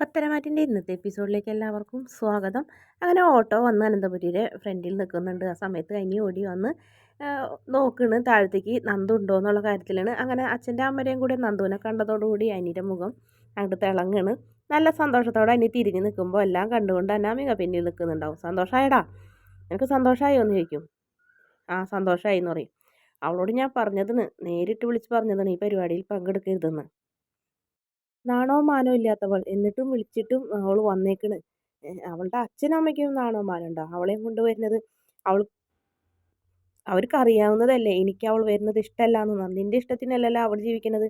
പത്തരമാറ്റിന്റെ ഇന്നത്തെ എപ്പിസോഡിലേക്ക് എല്ലാവർക്കും സ്വാഗതം. അങ്ങനെ ഓട്ടോ വന്ന് അനന്തപുരിയുടെ ഫ്രണ്ടിൽ നിൽക്കുന്നുണ്ട്. ആ സമയത്ത് കഴിഞ്ഞ് ഓടി വന്ന് നോക്കണ് താഴത്തേക്ക് നന്ദുണ്ടോ എന്നുള്ള കാര്യത്തിലാണ്. അങ്ങനെ അച്ഛന്റെ അമ്മരെയും കൂടി നന്ദുവിനെ കണ്ടതോടുകൂടി അനിയുടെ മുഖം അങ്ങോട്ട് തിളങ്ങണ്. നല്ല സന്തോഷത്തോടെ അനി തിരിഞ്ഞ് നിൽക്കുമ്പോൾ എല്ലാം കണ്ടുകൊണ്ട് അനാമിക പിന്നിൽ നിൽക്കുന്നുണ്ടാവും. സന്തോഷമായടാ എനിക്ക് സന്തോഷമായോ എന്ന് ചോദിക്കും. ആ സന്തോഷമായി എന്ന് പറയും. അവളോട് ഞാൻ പറഞ്ഞതിന് നേരിട്ട് വിളിച്ച് പറഞ്ഞതാണ് ഈ പരിപാടിയിൽ പങ്കെടുക്കരുതെന്ന്. നാണോ മാനോ ഇല്ലാത്തവൾ. എന്നിട്ടും വിളിച്ചിട്ടും അവൾ വന്നേക്കണ്. അവളുടെ അച്ഛനും അമ്മയ്ക്കും നാണോ ഉണ്ടോ? അവളെയും കൊണ്ടുവരുന്നത് അവൾ അവർക്ക് അറിയാവുന്നതല്ലേ. എനിക്ക് അവൾ വരുന്നത് ഇഷ്ടമല്ല എന്ന് നിന്റെ ഇഷ്ടത്തിനല്ലല്ലോ അവൾ ജീവിക്കുന്നത്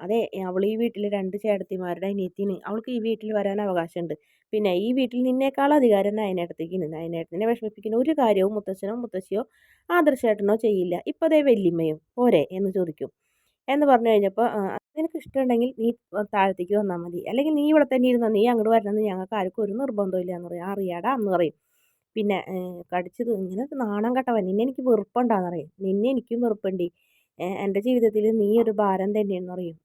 അതെ അവൾ ഈ വീട്ടിലെ രണ്ട് ചേട്ടത്തിമാരുടെ അനിയത്തിന് അവൾക്ക് ഈ വീട്ടിൽ വരാൻ അവകാശമുണ്ട്. പിന്നെ ഈ വീട്ടിൽ നിന്നേക്കാൾ അധികാരം നയനേട്ടത്തേക്കിന് നയനേട്ടത്തിനെ വിഷമിപ്പിക്കുന്ന ഒരു കാര്യവും മുത്തച്ഛനോ മുത്തശ്ശിയോ ആദർശേട്ടനോ ചെയ്യില്ല. ഇപ്പോൾ അതേ വല്യമ്മയും പോരെ എന്ന് ചോദിക്കും. എന്ന് പറഞ്ഞു കഴിഞ്ഞപ്പോൾ നിനക്ക് ഇഷ്ടമുണ്ടെങ്കിൽ നീ താഴത്തേക്ക് വന്നാൽ മതി. അല്ലെങ്കിൽ നീ ഇവിടെ തന്നെ ഇരുന്നോ നീ അങ്ങോട്ട് വരണമെന്ന് ഞങ്ങൾക്ക് ആർക്കും ഒരു നിർബന്ധമില്ല എന്ന് പറയും. അറിയാടാ എന്ന് പറയും. പിന്നെ കടിച്ചത് ഇങ്ങനെ നാണം കെട്ടവൻ. നിന്നെ എനിക്ക് വെറുപ്പുണ്ടാന്ന് പറയും. നിന്നെ എനിക്കും വെറുപ്പുണ്ട്. എന്റെ ജീവിതത്തിൽ നീ ഒരു ഭാരം തന്നെയെന്ന് പറയും.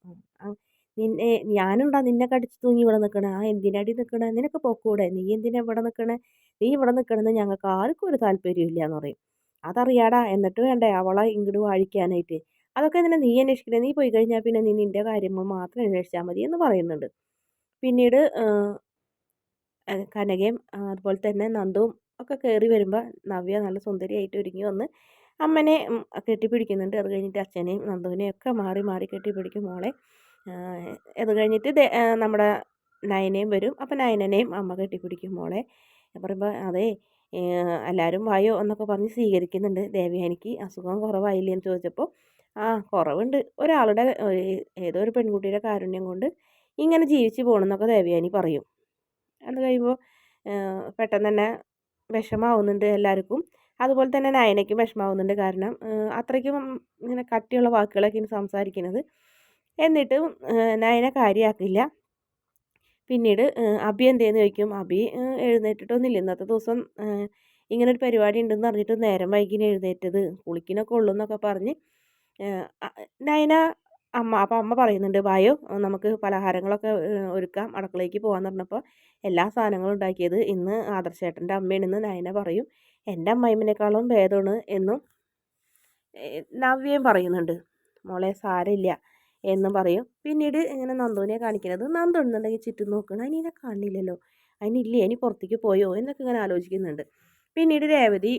നിന്നെ ഞാനുണ്ടാ നിന്നെ കടിച്ച് തൂങ്ങി ഇവിടെ നിൽക്കണേ. ആ എന്തിനടി നിൽക്കണേ? നിനക്ക് പൊക്കൂടെ. നീ എന്തിനാ ഇവിടെ നിൽക്കണേ? നീ ഇവിടെ നിൽക്കണമെന്ന് ഞങ്ങൾക്ക് ആർക്കും ഒരു താല്പര്യമില്ല എന്ന് പറയും. അതറിയാടാ. എന്നിട്ട് വേണ്ടേ അവളെ ഇങ്ങോട്ട് വാഴിക്കാനായിട്ട്. അതൊക്കെ എന്തിനാ നീ അന്വേഷിക്കണേ നീ പോയി കഴിഞ്ഞാൽ പിന്നെ നീ നിന്റെ കാര്യങ്ങൾ മാത്രം അന്വേഷിച്ചാൽ മതി എന്ന് പറയുന്നുണ്ട്. പിന്നീട് കനകയും അതുപോലെ തന്നെ നന്ദവും ഒക്കെ കയറി വരുമ്പോൾ നവ്യ നല്ല സുന്ദരിയായിട്ട് ഒരുങ്ങി വന്ന് അമ്മനെ കെട്ടിപ്പിടിക്കുന്നുണ്ട്. അത് കഴിഞ്ഞിട്ട് അച്ഛനെയും നന്ദുവിനെയും ഒക്കെ മാറി മാറി കെട്ടിപ്പിടിക്കും മോളെ. അത് കഴിഞ്ഞിട്ട് നമ്മുടെ നയനയും വരും. അപ്പം നയനനെയും അമ്മ കെട്ടിപ്പിടിക്കും മോളെ. പറയുമ്പോൾ അതെ എല്ലാവരും വായോ എന്നൊക്കെ പറഞ്ഞ് സ്വീകരിക്കുന്നുണ്ട്. ദേവയാനിക്ക് അസുഖം കുറവായില്ലേ എന്ന് ചോദിച്ചപ്പോൾ ആ കുറവുണ്ട്. ഒരാളുടെ ഏതോ ഒരു പെൺകുട്ടിയുടെ കാരുണ്യം കൊണ്ട് ഇങ്ങനെ ജീവിച്ച് പോകണമെന്നൊക്കെ ദേവയാനി പറയും. അത് കഴിയുമ്പോൾ പെട്ടെന്ന് തന്നെ വിഷമാവുന്നുണ്ട് എല്ലാവർക്കും അതുപോലെ തന്നെ നയനയ്ക്കും വിഷമാവുന്നുണ്ട് കാരണം അത്രയ്ക്കും ഇങ്ങനെ കട്ടിയുള്ള വാക്കുകളൊക്കെയാണ് സംസാരിക്കുന്നത് എന്നിട്ടും നയന കാര്യമാക്കില്ല പിന്നീട് അബി എന്തേന്ന് ചോദിക്കും അബി എഴുന്നേറ്റിട്ടൊന്നുമില്ല. ഇന്നത്തെ ദിവസം ഇങ്ങനെ ഒരു പരിപാടി ഉണ്ടെന്ന് പറഞ്ഞിട്ട് നേരം വൈകിന് എഴുന്നേറ്റത്. കുളിക്കിനൊക്കെ ഉള്ളൂ എന്നൊക്കെ പറഞ്ഞ് നയന അമ്മ അപ്പം അമ്മ പറയുന്നുണ്ട് വായോ നമുക്ക് പലഹാരങ്ങളൊക്കെ ഒരുക്കാം അടുക്കളയ്ക്ക് പോകാമെന്ന് പറഞ്ഞപ്പോൾ എല്ലാ സാധനങ്ങളും ഉണ്ടാക്കിയത് ഇന്ന് ആദർശേട്ടന്റെ അമ്മയാണെന്ന് നയന പറയും. എന്റെ അമ്മായിമ്മനേക്കാളും ഭേദമാണ് എന്നും നവ്യയും പറയുന്നുണ്ട്. മോളെ സാരമില്ല എന്നും പറയും. പിന്നീട് ഇങ്ങനെ നന്ദുവിനെ കാണിക്കുന്നത് നന്ദു ഉണ്ടെന്നുണ്ടെങ്കിൽ ചുറ്റും നോക്കണം. അതിനെ കാണില്ലല്ലോ അതിനില്ലേ ഇനി പുറത്തേക്ക് പോയോ? എന്നൊക്കെ ഇങ്ങനെ ആലോചിക്കുന്നുണ്ട്. പിന്നീട് രേവതി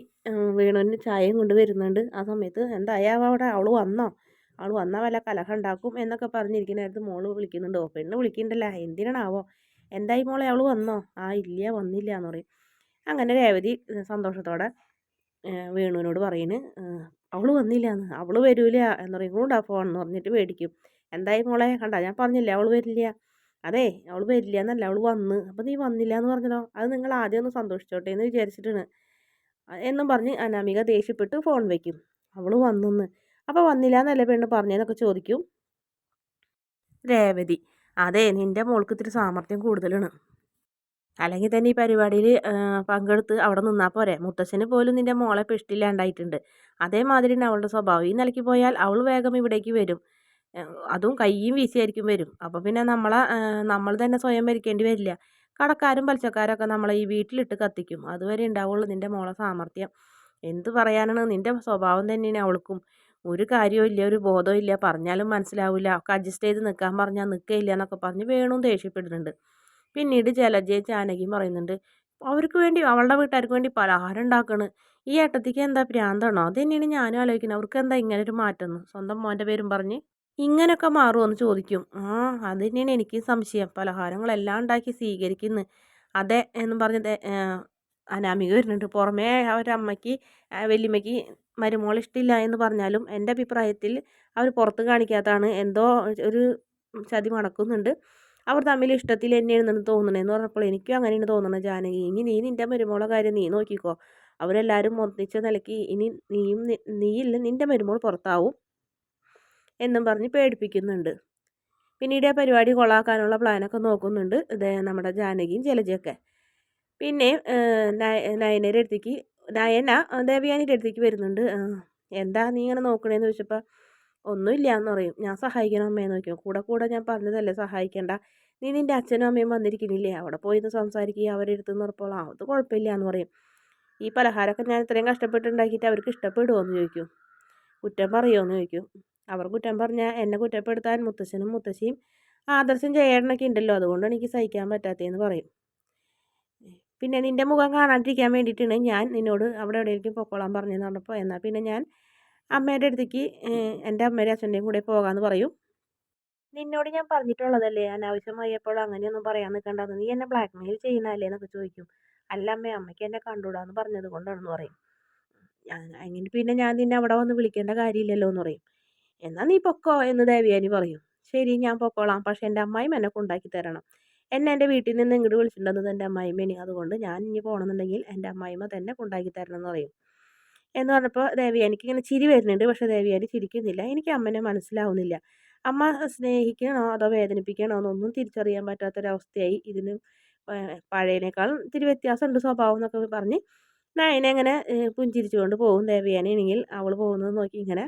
വീണുവിന് ചായയും കൊണ്ട് വരുന്നുണ്ട്. ആ സമയത്ത് എന്തായാലും അവിടെ അവൾ വന്നോ? അവൾ വന്നാൽ വല്ല കലഹം ഉണ്ടാക്കും എന്നൊക്കെ പറഞ്ഞിരിക്കുന്നതായിരുന്നു മോൾ വിളിക്കുന്നുണ്ട്. ഓ പെണ്ണ് വിളിക്കുന്നുണ്ടല്ല എന്തിനാണാവോ? എന്തായി മോളെ അവൾ വന്നോ? ആ ഇല്ല വന്നില്ല എന്ന് പറയും. അങ്ങനെ രേവതി സന്തോഷത്തോടെ വേണുവിനോട് പറയുന്നു അവൾ വന്നില്ല എന്ന്. അവൾ വരൂല എന്ന് പറയും. കൊണ്ടാ ഫോൺ എന്ന് പറഞ്ഞിട്ട് മേടിക്കും എന്തായി മോളെ? കണ്ട ഞാൻ പറഞ്ഞില്ലേ അവൾ വരില്ല? അതെ അവൾ വരില്ല എന്നല്ല അവൾ വന്ന്. അപ്പം നീ വന്നില്ല എന്ന് പറഞ്ഞല്ലോ അത് നിങ്ങൾ ആദ്യം ഒന്ന് സന്തോഷിച്ചോട്ടെ എന്ന് വിചാരിച്ചിട്ടാണ്. എന്നും പറഞ്ഞ് അനാമിക ദേഷ്യപ്പെട്ട് ഫോൺ വയ്ക്കും അവൾ വന്നെന്ന്. അപ്പോൾ വന്നില്ല എന്നല്ലേ പെണ്ണ് പറഞ്ഞതെന്നൊക്കെ ചോദിക്കും. രേവതി അതെ നിന്റെ മോൾക്ക് ഇത്തിരി സാമർഥ്യം കൂടുതലാണ്. അല്ലെങ്കിൽ തന്നെ ഈ പരിപാടിയിൽ പങ്കെടുത്ത് അവിടെ നിന്നാൽ പോരെ. മുത്തശ്ശന് പോലും നിന്റെ മോളെ പെഷ്ടില്ലാണ്ടായിട്ടുണ്ട് അതേമാതിരി തന്നെ അവളുടെ സ്വഭാവം. ഈ നിലയ്ക്ക് പോയാൽ അവൾ വേഗം ഇവിടേക്ക് വരും. അതും കയ്യും വീശിയായിരിക്കും വരും. അപ്പോൾ പിന്നെ നമ്മളെ നമ്മൾ തന്നെ സ്വയം ഭരിക്കേണ്ടി വരില്ല. കടക്കാരും പലിശക്കാരൊക്കെ നമ്മളെ ഈ വീട്ടിലിട്ട് കത്തിക്കും. അതുവരെ ഉണ്ടാവുള്ളൂ നിന്റെ മോളെ സാമർഥ്യം. എന്ത് പറയാനാണ്? നിന്റെ സ്വഭാവം തന്നെയാണ് അവൾക്കും. ഒരു കാര്യവും ഇല്ല ഒരു ബോധവും ഇല്ല. പറഞ്ഞാലും മനസ്സിലാവില്ല ഒക്കെ അഡ്ജസ്റ്റ് ചെയ്ത് നിൽക്കാൻ പറഞ്ഞാൽ നിൽക്കില്ല എന്നൊക്കെ പറഞ്ഞ് വേണും ദേഷ്യപ്പെടുന്നുണ്ട്. പിന്നീട് ജലജയും ജാനകിയും പറയുന്നുണ്ട് അവർക്ക് വേണ്ടി അവളുടെ വീട്ടുകാർക്ക് വേണ്ടി പലഹാരം ഉണ്ടാക്കണ്. ഈ ഏട്ടത്തിക്ക് എന്താ പ്രാന്താണോ അത് തന്നെയാണ് ഞാനും ആലോചിക്കുന്നത്. അവർക്ക് എന്താ ഇങ്ങനെ ഒരു മാറ്റം സ്വന്തം മോന്റെ പേരും പറഞ്ഞ് ഇങ്ങനെയൊക്കെ മാറുമെന്ന് ചോദിക്കും. ആ അത് തന്നെയാണ് എനിക്ക് സംശയം. പലഹാരങ്ങളെല്ലാം ഉണ്ടാക്കി സ്വീകരിക്കുന്നു. അതെ എന്ന് പറഞ്ഞത് അനാമിക വരുന്നുണ്ട്. പുറമേ അവരമ്മയ്ക്ക് വല്യമ്മയ്ക്ക് മരുമോൾ ഇഷ്ടമില്ല എന്ന് പറഞ്ഞാലും എന്റെ അഭിപ്രായത്തിൽ അവർ പുറത്ത് കാണിക്കാത്തതാണ്. എന്തോ ഒരു ചതി മണക്കുന്നുണ്ട്. അവർ തമ്മിൽ ഇഷ്ടത്തിൽ തന്നെയാണെന്ന് തോന്നണേന്ന് പറഞ്ഞപ്പോൾ എനിക്കും അങ്ങനെയാണ് തോന്നുന്നത് ജാനകി ഇനി നീ നിന്റെ മരുമോളെ കാര്യം നീ നോക്കിക്കോ. അവരെല്ലാവരും ഒന്നിച്ച നിലയ്ക്ക് ഇനി നീയും നീയില്ല നിന്റെ മരുമോൾ പുറത്താവും. എന്നും പറഞ്ഞ് പേടിപ്പിക്കുന്നുണ്ട്. പിന്നീട് ആ പരിപാടി കൊളാക്കാനുള്ള പ്ലാനൊക്കെ നോക്കുന്നുണ്ട് ഇത് നമ്മുടെ ജാനകിയും ജലജയൊക്കെ. പിന്നെ നയനയുടെ അടുത്തേക്ക് നയന ദേവയാനിയുടെ അടുത്തേക്ക് വരുന്നുണ്ട്. എന്താ നീ ഇങ്ങനെ നോക്കണേന്ന് ചോദിച്ചപ്പോൾ ഒന്നുമില്ല എന്ന് പറയും. ഞാൻ സഹായിക്കണം അമ്മയെ നോക്കിയോ കൂടെ കൂടെ ഞാൻ പറഞ്ഞതല്ലേ സഹായിക്കേണ്ട. നീ നിന്റെ അച്ഛനും അമ്മയും വന്നിരിക്കുന്നില്ലേ? അവിടെ പോയിന്ന് സംസാരിക്കുക അവരുടെ അടുത്ത് നിർപ്പോളാം അത് കുഴപ്പമില്ല എന്ന് പറയും. ഈ പലഹാരമൊക്കെ ഞാൻ ഇത്രയും കഷ്ടപ്പെട്ടുണ്ടാക്കിയിട്ട് അവർക്ക് ഇഷ്ടപ്പെടുമോ എന്ന് ചോദിക്കും. കുറ്റം പറയുമോ എന്ന് ചോദിക്കും. അവർ കുറ്റം പറഞ്ഞാൽ എന്നെ കുറ്റപ്പെടുത്താൻ മുത്തശ്ശനും മുത്തശ്ശിയും ആദർശം ചെയ്യണമൊക്കെ ഉണ്ടല്ലോ. അതുകൊണ്ടാണ് എനിക്ക് സഹിക്കാൻ പറ്റാത്തതെന്ന് പറയും. പിന്നെ നിന്റെ മുഖം കാണാണ്ടിരിക്കാൻ വേണ്ടിയിട്ടാണ് ഞാൻ നിന്നോട് അവിടെ എവിടെയായിരിക്കും പൊക്കോളാൻ പറഞ്ഞതെന്ന് പറഞ്ഞപ്പോൾ എന്നാൽ പിന്നെ ഞാൻ അമ്മയുടെ അടുത്തേക്ക് എന്റെ അമ്മയുടെ അച്ഛന്റെയും കൂടെ പോകാമെന്ന് പറയും. നിന്നോട് ഞാൻ പറഞ്ഞിട്ടുള്ളതല്ലേ? അനാവശ്യമായപ്പോൾ അങ്ങനെയൊന്നും പറയാൻ നിൽക്കണ്ടെന്ന് നീ എന്നെ ബ്ലാക്ക് മെയിൽ ചെയ്യുന്നതല്ലേ എന്നൊക്കെ ചോദിക്കും. അല്ല അമ്മ അമ്മയ്ക്ക് എന്നെ കണ്ടുകൂടാന്ന് പറഞ്ഞത് കൊണ്ടാണെന്ന് പറയും. അങ്ങനെ പിന്നെ ഞാൻ നിന്നെ അവിടെ വന്ന് വിളിക്കേണ്ട കാര്യമില്ലല്ലോ എന്ന് പറയും. എന്നാൽ നീ പൊക്കോ എന്ന് ദേവിയാനി പറയും. ശരി ഞാൻ പൊക്കോളാം. പക്ഷെ എന്റെ അമ്മായിയും എന്നെ കൊണ്ടാക്കി തരണം. എന്നെ എന്റെ വീട്ടിൽ നിന്ന് ഇങ്ങോട്ട് വിളിച്ചിട്ടുണ്ടെന്നത് എന്റെ അമ്മായിമ്മേനി. അതുകൊണ്ട് ഞാൻ ഇനി പോകണമെന്നുണ്ടെങ്കിൽ എന്റെ അമ്മായിമ്മ തന്നെ കൊണ്ടാക്കി തരണം എന്ന് പറയും. എന്ന് പറഞ്ഞപ്പോൾ ദേവിയാനിക്ക് ഇങ്ങനെ ചിരി വരുന്നുണ്ട്. പക്ഷേ ദേവിയാനി ചിരിക്കുന്നില്ല. എനിക്ക് അമ്മനെ മനസ്സിലാവുന്നില്ല. അമ്മ സ്നേഹിക്കണോ അതോ വേദനിപ്പിക്കണോ എന്നൊന്നും തിരിച്ചറിയാൻ പറ്റാത്തൊരവസ്ഥയായി ഇതിന് പഴയതിനേക്കാളും ഇത്തിരി വ്യത്യാസമുണ്ട് സ്വഭാവം എന്നൊക്കെ പറഞ്ഞ് നയനെ ഇങ്ങനെ പുഞ്ചിരിച്ചുകൊണ്ട് പോകും ദേവിയാനി. ആണെങ്കിൽ അവൾ പോകുന്നത് നോക്കി ഇങ്ങനെ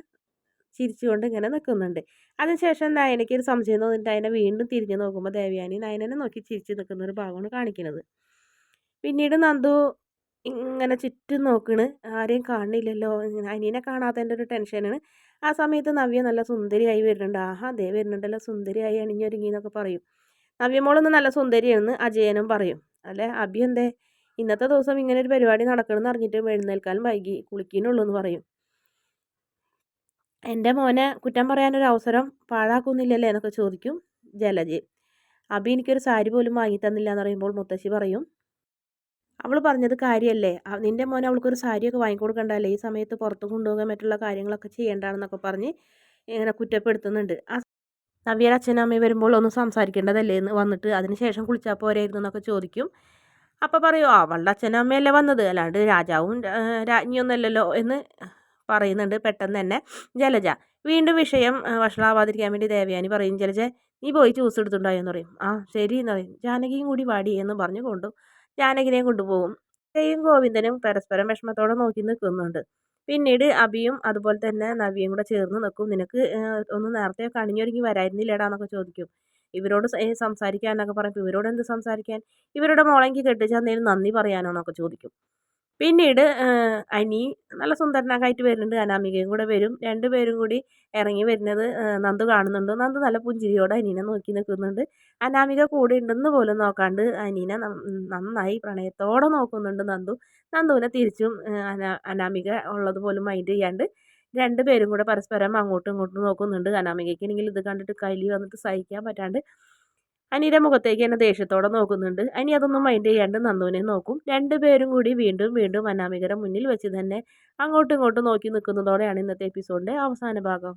ചിരിച്ചുകൊണ്ട് ഇങ്ങനെ നിൽക്കുന്നുണ്ട് അതിനുശേഷം നയനയ്ക്ക് ഒരു സംശയം തോന്നിയിട്ട് അതിനെ വീണ്ടും തിരിഞ്ഞു നോക്കുമ്പോൾ ദേവയാനി നയനെ നോക്കി ചിരിച്ച് നിൽക്കുന്ന ഒരു ഭാഗമാണ് കാണിക്കുന്നത് പിന്നീട് നന്ദു ഇങ്ങനെ ചുറ്റും നോക്കണ്. ആരെയും കാണില്ലല്ലോ അനിയനെ കാണാത്തതിന്റെ ഒരു ടെൻഷനാണ്. ആ സമയത്ത് നവ്യ നല്ല സുന്ദരിയായി വരുന്നുണ്ട്. ആഹാ ദേ വരുന്നുണ്ടല്ലോ. സുന്ദരിയായി അണിഞ്ഞൊരുങ്ങി എന്നൊക്കെ പറയും. നവ്യമോളൊന്ന് നല്ല സുന്ദരിയാണെന്ന് അജയനും പറയും. അല്ലെ? അഭി എന്തേ? ഇന്നത്തെ ദിവസം ഇങ്ങനെ ഒരു പരിപാടി നടക്കണമെന്ന് അറിഞ്ഞിട്ട് എഴുന്നേൽക്കാനും വൈകി കുളിക്കുന്നുള്ളൂ എന്ന് പറയും. എന്റെ മോനെ കുറ്റം പറയാനൊരു അവസരം പാഴാക്കുന്നില്ലല്ലേ എന്നൊക്കെ ചോദിക്കും ജലജ്. അബി എനിക്കൊരു സാരി പോലും വാങ്ങി തന്നില്ല എന്ന് പറയുമ്പോൾ മുത്തശ്ശി പറയും അവൾ പറഞ്ഞത് കാര്യമല്ലേ നിന്റെ മോനെ അവൾക്കൊരു സാരിയൊക്കെ വാങ്ങിക്കൊടുക്കണ്ടല്ലേ ഈ സമയത്ത് പുറത്ത് കൊണ്ടുപോകാൻ മറ്റുള്ള കാര്യങ്ങളൊക്കെ ചെയ്യേണ്ടതാണെന്നൊക്കെ പറഞ്ഞ് ഇങ്ങനെ കുറ്റപ്പെടുത്തുന്നുണ്ട്. ആ നവ്യയുടെ അച്ഛനും അമ്മയും വരുമ്പോൾ ഒന്ന് സംസാരിക്കേണ്ടതല്ലേ? എന്ന് വന്നിട്ട് അതിന് ശേഷം കുളിച്ചാൽ പോരായിരുന്നു എന്നൊക്കെ ചോദിക്കും. അപ്പോൾ പറയൂ അവളുടെ അച്ഛനും അമ്മയല്ലേ വന്നത്? അല്ലാണ്ട് രാജാവും രാജ്ഞിയൊന്നുമല്ലല്ലോ? എന്ന് പറയുന്നുണ്ട് പെട്ടെന്ന് തന്നെ. ജലജ വീണ്ടും വിഷയം വഷളാവാതിരിക്കാൻ വേണ്ടി ദേവയാനി പറയും ജലജ നീ പോയി ജ്യൂസ് എടുത്തുണ്ടായോ എന്ന് പറയും. ആ ശരി എന്ന് പറയും. ജാനകിയും കൂടി വാടി എന്ന് പറഞ്ഞു കൊണ്ടു ജാനകിനെയും കൊണ്ടുപോകും. ജയും ഗോവിന്ദനും പരസ്പരം വിഷമത്തോടെ നോക്കി നിൽക്കുന്നുണ്ട്. പിന്നീട് അബിയും അതുപോലെ തന്നെ നവിയും കൂടെ ചേർന്ന് നിൽക്കും. നിനക്ക് ഒന്ന് നേരത്തെ കണിഞ്ഞൊരുങ്ങി വരായിരുന്നില്ലേടാ എന്നൊക്കെ ചോദിക്കും. ഇവരോട് സംസാരിക്കാനൊക്കെ പറയും. ഇവരോട് എന്ത് സംസാരിക്കാൻ? ഇവരുടെ മോളെങ്കിൽ കെട്ടിച്ചാൽ എന്തെങ്കിലും നന്ദി പറയാനോ എന്നൊക്കെ ചോദിക്കും. പിന്നീട് അനി നല്ല സുന്ദരനാക്കായിട്ട് വരുന്നുണ്ട്. അനാമികയും കൂടെ വരും. രണ്ടുപേരും കൂടി ഇറങ്ങി വരുന്നത് നന്ദു കാണുന്നുണ്ട്. നന്ദു നല്ല പുഞ്ചിരിയോടെ അനീനെ നോക്കി നിൽക്കുന്നുണ്ട്. അനാമിക കൂടെ ഉണ്ടെന്ന് പോലും നോക്കാണ്ട് അനീനെ നന്നായി പ്രണയത്തോടെ നോക്കുന്നുണ്ട് നന്ദു. നന്ദുവിനെ തിരിച്ചും അനാമിക ഉള്ളത് പോലും മൈൻഡ് ചെയ്യാണ്ട് രണ്ടുപേരും കൂടെ പരസ്പരം അങ്ങോട്ടും ഇങ്ങോട്ടും നോക്കുന്നുണ്ട്. അനാമികയ്ക്കാണെങ്കിൽ ഇത് കണ്ടിട്ട് കയ്യിൽ വന്നിട്ട് സഹിക്കാൻ പറ്റാണ്ട് അനിയുടെ മുഖത്തേക്ക് എന്നെ ദേഷ്യത്തോടെ നോക്കുന്നുണ്ട്. അനി അതൊന്നും മൈൻഡ് ചെയ്യാണ്ട് നന്ദുവിനെ നോക്കും. രണ്ടുപേരും കൂടി വീണ്ടും വീണ്ടും അനാമികരെ മുന്നിൽ വെച്ച് തന്നെ അങ്ങോട്ടും ഇങ്ങോട്ടും നോക്കി നിൽക്കുന്നതോടെയാണ് ഇന്നത്തെ എപ്പിസോഡിന്റെ അവസാന ഭാഗം.